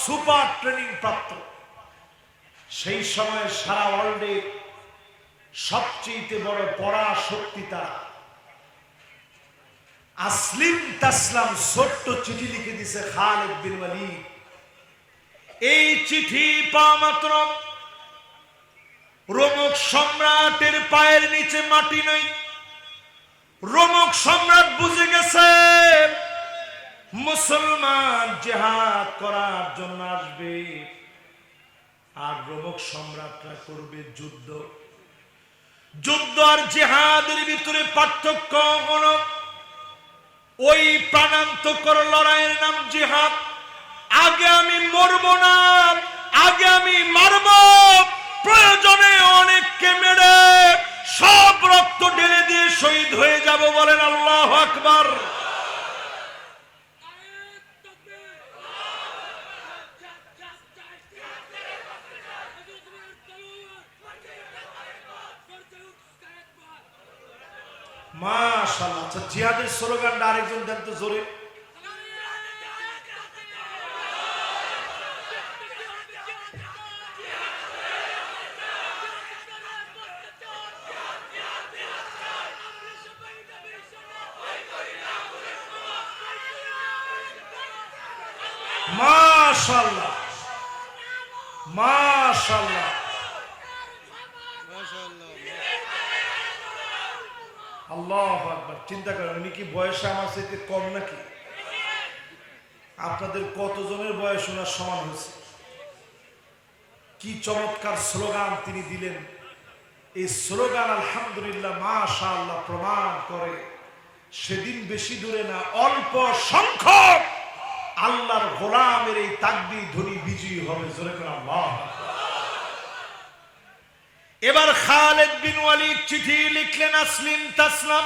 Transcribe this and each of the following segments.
Super training প্রাপ্ত। সেই সময় সারা ওয়ার্ল্ডে সবচেয়ে বড় পড়া শক্তি তারা। আসলিম তাসলাম ছোট্ট চিঠি লিখে দিছে খালেদ বিন ওয়ালিদ। এই চিঠি পাওয়া মাত্র রোমক সম্রাটের পায়ের নিচে মাটি নাই রোমক সম্রাট বুঝে গেছে মুসলমান জেহাদ করার জন্য আসবে। আর রোমক সম্রাটরা করবে যুদ্ধ। যুদ্ধ আর জেহাদের ভিতরে পার্থক্য হলো, ওই প্রাণান্তকর লড়াইয়ের নাম জেহাদ। আগে আমি মরব না, আগে আমি মারব। প্রয়োজনে অনেককে মেরে সব রক্ত ঢেলে দিয়ে শহীদ হয়ে যাব বলেন আল্লাহ আকবার। মাশাআল্লাহ। আচ্ছা স্লোগানটা আরেকজন দেন তো জোরে। মাশাআল্লাহ। মাশাআল্লাহ। আল্লাহ আকবার, চিন্তা করেন, উনি কি বয়সে আমার চাইতে কম নাকি? আপনাদের কতজনের বয়স ওনার সমান হয়েছে? কি চমৎকার স্লোগান তিনি দিলেন। এই স্লোগান আলহামদুলিল্লাহ মাশা আল্লাহ প্রমাণ করে, সেদিন বেশি দূরে না, অল্প সংখ্যক আল্লাহর গোলামের এই তাকবি ধ্বনি বিজয়ী হবে। জোরে করে আল্লাহ। এবার খালেদ বিন ওয়ালিদ চিঠি লিখলেন, আসলিম তাসলাম।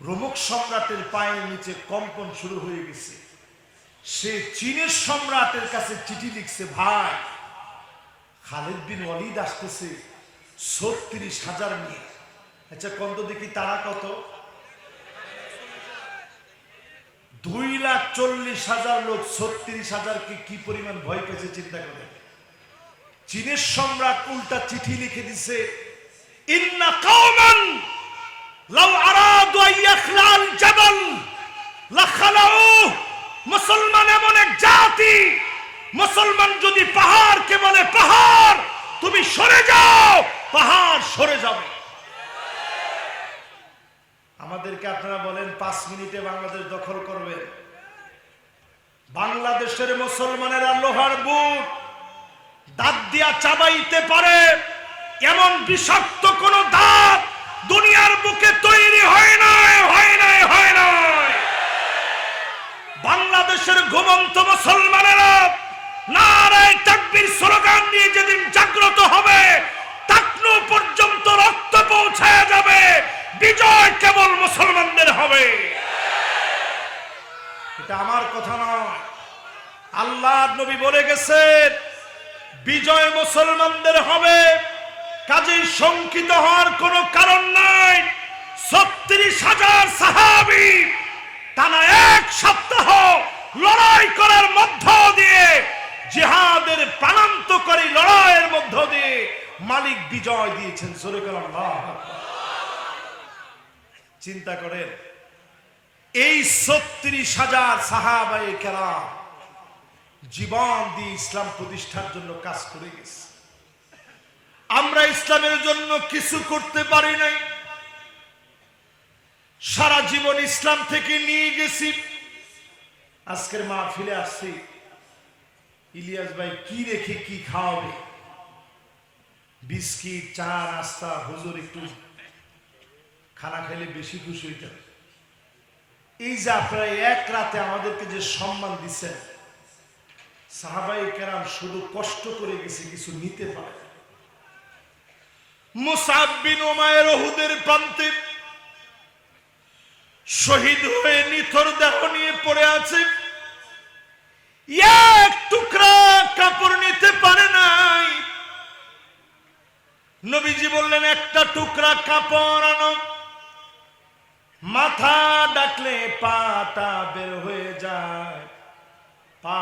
রোমক সম্রাটের পায়ের নিচে কম্পন শুরু হয়ে গেছে। সে চীনের সম্রাটের কাছে চিঠি লিখছে, ভাই, খালেদ বিন ওয়ালিদ আসতেছে ছত্রিশ হাজার নিয়ে। আচ্ছা কত দেখি তারা কত? দুই লাখ চল্লিশ হাজার লোক ছত্রিশ হাজারকে কি পরিমাণ ভয় পেয়েছে, চিন্তা করেন চীনের সম্রাট উল্টা চিঠি লিখে দিছে, ইন্না কওমান লাউ আরাদু আইয়াখলাল জাবাল লাখালাউ মুসলমান এমন এক জাতি, মুসলমান যদি পাহাড়কে বলে পাহাড়, তুমি সরে যাও, পাহাড় সরে যাবে। আমাদেরকে আপনারা বলেন, পাঁচ মিনিটে বাংলাদেশ দখল করবে বাংলাদেশের মুসলমানেরা লোহার বুট দাঁত দিয়া চাবাইতে পারে, এমন বিষাক্ত কোন দাঁত দুনিয়ার বুকে তৈরি হয় নাই হয় নাই হয় নাই। বাংলাদেশের ঘুমন্ত মুসলমানেরা নারায় তাকবীর স্লোগান দিয়ে যেদিন জাগ্রত হবে টাকনু পর্যন্ত রক্ত পৌঁছায় যাবে, বিজয় কেবল মুসলমানদের হবে। এটা আমার কথা নয়। আল্লাহ নবী বলে গেছেন বিজয় মুসলমানদের হবে। কাজেই শঙ্কিত হওয়ার কোনো কারণ নাই। ছত্রিশ হাজার সাহাবি টানা এক সপ্তাহ লড়াই করার মধ্য দিয়ে, জিহাদের প্রাণান্তকারী লড়াইয়ের মধ্য দিয়ে মালিক বিজয় দিয়েছেন। সরে চিন্তা করেন, এই ছত্রিশ হাজার সাহাবাই কেরাম জীবন দিয়ে ইসলাম প্রতিষ্ঠার জন্য কাজ করে গেছে। আমরা ইসলামের জন্য কিছু করতে পারি নাই। সারা জীবন ইসলাম থেকে নিয়ে গেছি। আজকের মা ফিরে আসছি। ইলিয়াস ভাই, কি রেখে কি খাওয়াবে? বিস্কিট, চা, নাস্তা, হুজুর একটু খানা খাইলে বেশি খুশি হইতেন এই যে আপনারা এক রাতে আমাদেরকে যে সম্মান দিচ্ছেন সাহাবাই কেরাম শুধু কষ্ট করে গেছে কিছু নিতে পারে শহীদ হয়ে নিথর দেহ নিয়ে পড়ে আছে। টুকরা কাপড় নিতে পারে নাই। নবীজি বললেন, একটা টুকরা কাপড় আনো। মাথা ডাকলে পাটা বের হয়ে যায়। পা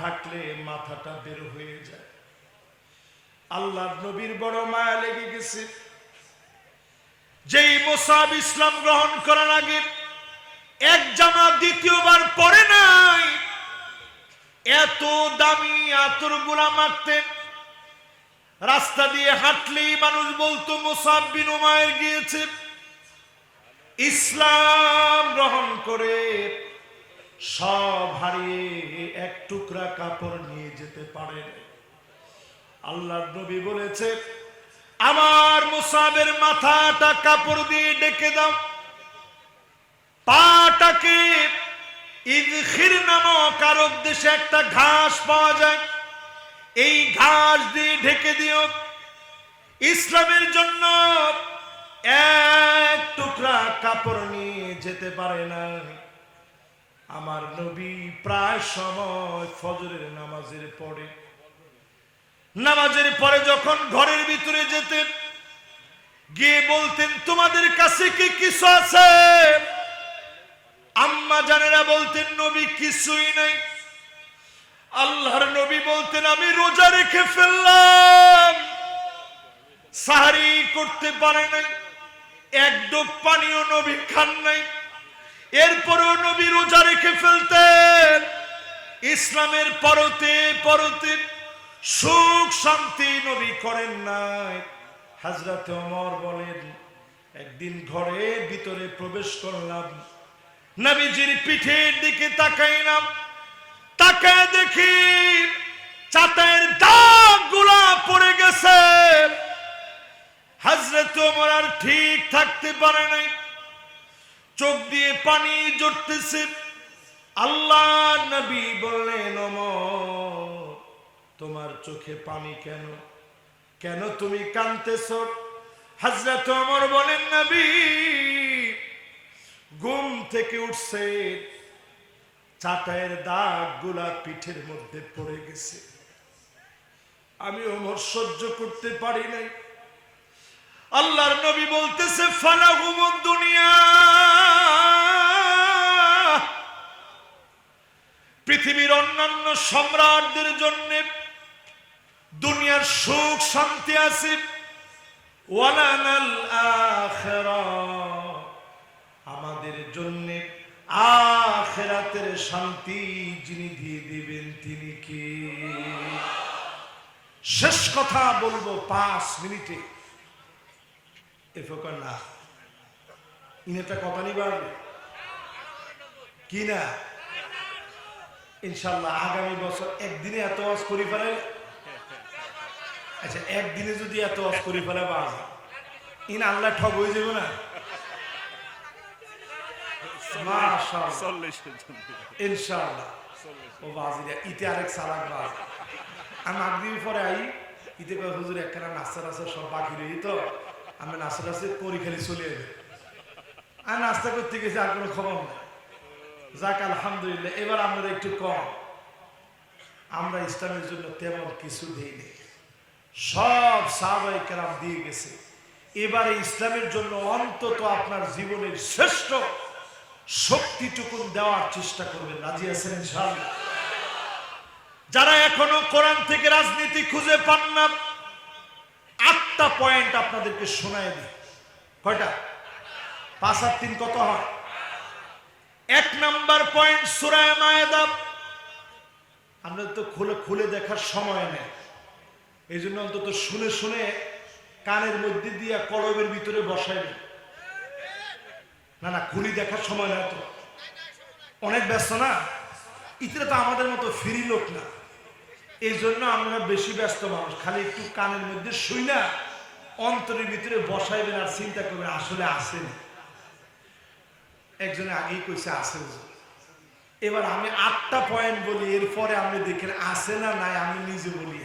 ঢাকলে মাথাটা বের হয়ে যায়। আল্লাহ নবীর বড় মায়া লেগে গেছে। যেই মোসাব ইসলাম গ্রহণ করার আগে এক জামা দ্বিতীয়বার পরে নাই। এত দামি আতরগুলা মারতেন রাস্তা দিয়ে হাঁটলেই মানুষ বলতো, মোসাব বিন উমায়ের গিয়েছে। ইসলাম গ্রহণ করে সব হারিয়ে এক টুকরা কাপড় নিয়ে যেতে পারে। আল্লাহ নবী বলেছে, আমার মুসাবের মাথাটা কাপড় দিয়ে ডেকে দাও। পাটাকে ইদখির নামক আরব দেশে একটা ঘাস পাওয়া যায়। এই ঘাস দিয়ে ঢেকে দিও। ইসলামের জন্য এক টুকরা কাপড় নিয়ে যেতে পারে না। আমার নবী প্রায় সময় ফজরের নামাজের পরে। নামাজের পরে যখন ঘরের ভিতরে যেতেন, গিয়ে বলতেন, তোমাদের কাছে কি কিছু আছে? আম্মা জানেরা বলতেন, নবী কিছুই নাই। আল্লাহর নবী বলতেন, আমি রোজা রেখে ফেললাম। সাহারি করতে পারে নাই, এক ডোব পানিও নবী খান নাই। এরপরেও নবী রোজা রেখে ফেলতেন। ইসলামের পরতে পরতে সুখ শান্তি নবী করেন নাই। হাজরাতে ওমর বলেন, একদিন ঘরে ভিতরে প্রবেশ করলাম। নবীজির পিঠের দিকে তাকাইলাম। তাকায় দেখি চাটায়ের দাগগুলা পড়ে গেছে। হাজরত ওমর আর ঠিক থাকতে পারে নাই। চোখ দিয়ে পানি জড়তেছে। আল্লাহ নবী বললেন তোমার চোখে পানি কেন? কেন তুমি কানতেছ হাজরত ওমর বলেন, নবী, ঘুম থেকে উঠছে চাটায়ের দাগগুলা পিঠের মধ্যে পড়ে গেছে। আমি ওমর সহ্য করতে পারি নাই। আল্লাহর নবী বলতেছে, ফালাহুমুদ দুনিয়া সম্রাটদের জন্য দুনিয়ার সুখ শান্তি আছে। আমাদের জন্য আখেরাতের শান্তি যিনি দিয়ে দিবেন তিনি কি? শেষ কথা বলব পাঁচ মিনিটে। এ ফোকার না। ইনেটা কথা নি বাড়বে। কি না? ইনশাল্লাহ আগামী বছর একদিনে এত ওয়াজ করি ফেলে। আচ্ছা একদিনে যদি এত ওয়াজ করি ফেলে বা ইন আল্লাহ ঠক হয়ে যাবে না? ও বাজিরা ইতে আরেক সালাক বাজ আমি পরে আই ইতে কয় হুজুর একখানা নাস্তা রাস্তা সব বাকি তো আমি নাস্তা রাস্তা করি খালি চলে যাবে। আর নাস্তা করতে গেছি আর কোনো খবর নেই। যাক, আলহামদুলিল্লাহ, এবার আমরা একটু কম। আমরা ইসলামের জন্য তেমন কিছু দিইনি সব সাহাবাই কেরাম দিয়ে গেছে। এবারে ইসলামের জন্য অন্তত আপনার জীবনের শ্রেষ্ঠ শক্তিটুকুন দেওয়ার চেষ্টা করবেন। রাজি আছেন ইনশাআল্লাহ? যারা এখনও কোরআন থেকে রাজনীতি খুঁজে পান না, আটটা পয়েন্ট আপনাদেরকে শোনায় দিই। কয়টা? পাঁচ আর তিন কত হয়? এক নাম্বার পয়েন্ট সুরায় মায়েদা আমরা তো খুলে খুলে দেখার সময় নেই। এই জন্য অন্তত শুনে শুনে কানের মধ্যে দিয়ে কলবের ভিতরে বসাইবে না না, খুলি দেখার সময় না তো। অনেক ব্যস্ত না? ইতরে তো আমাদের মতো ফ্রি লোক না। এই জন্য আমরা বেশি ব্যস্ত মানুষ। খালি একটু কানের মধ্যে শুই না অন্তরের ভিতরে বসাইবেন আর চিন্তা করবেন আসলে আসেন। একজনে আগেই কইছে, আছে এবার আমি আটটা পয়েন্ট বলি, এরপরে আমি দেখেন আছে না নাই, আমি নিজে বলি।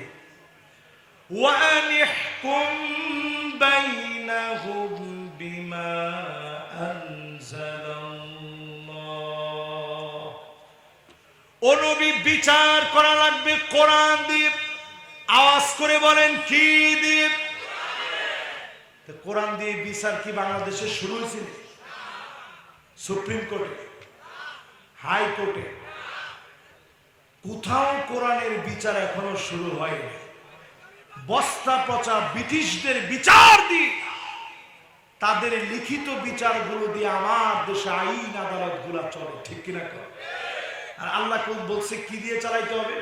বিচার করা লাগবে কোরআন দ্বীপ আওয়াজ করে বলেন, কি দ্বীপ কোরআন দিয়ে বিচার কি বাংলাদেশে শুরু হয়েছিল সুপ্রিম কোর্টে, হাই কোর্টে। কোথাও কোরআনের বিচার এখনও শুরু হয়নি। বস্তা পচা ব্রিটিশদের বিচার দিয়ে, তাদের লিখিত বিচারগুলো দিয়ে আমার দেশে আইন আদালতগুলা চলে, ঠিক কিনা কর আর আল্লাহ কোন বলছে, কি দিয়ে চালাইতে হবে?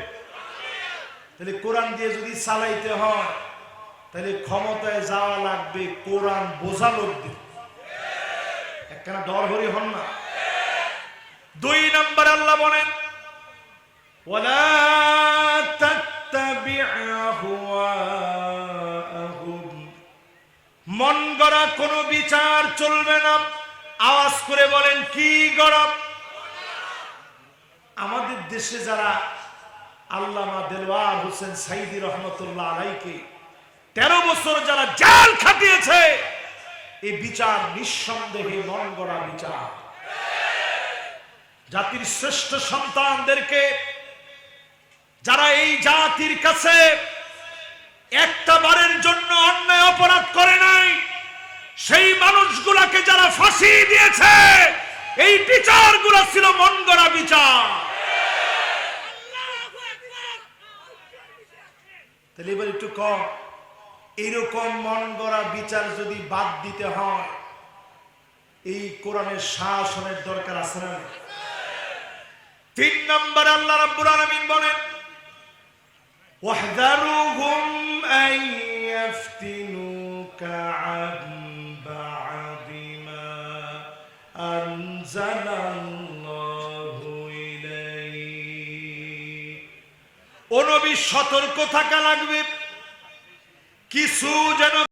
তাহলে কোরআন দিয়ে যদি চালাইতে হয়, তাহলে ক্ষমতায় যাওয়া লাগবে কোরআন বোঝা লোক দিয়ে একখানা ডর হরি হন না দুই নম্বর আল্লাহ বলেন ولا تتبع أهواءهم মন গড়া কোনো বিচার চলবে না আওয়াজ করে বলেন কি গরম আমাদের দেশে যারা আল্লামা দেলওয়ার হোসেন সাইদি রহমতুল্লাহ আলাইকে তেরো বছর যারা জেল খাটিয়েছে এই বিচার নিঃসন্দেহে মন গড়া বিচার। জাতির শ্রেষ্ঠ সন্তানদেরকে যারা এই জাতির কাছে একটা বারের জন্য অন্যায় অপরাধ করে নাই, সেই মানুষগুলাকে যারা ফাঁসি দিয়েছে, এই বিচারগুলো ছিল মন গড়া বিচার। তাহলে এবার একটু কম। এরকম মন গড়া বিচার যদি বাদ দিতে হয়, এই কোরআনের শাসনের দরকার আছে না তিন নম্বর আল্লাহ রাব্বুল আলামিন বলেন, ওয়াহদারুহুম আন ইয়াফতিনুকা আন বা'দিমা আনজালাল্লাহু ইলাইহি। ও নবী, সতর্ক থাকা লাগবে। কিছু যেন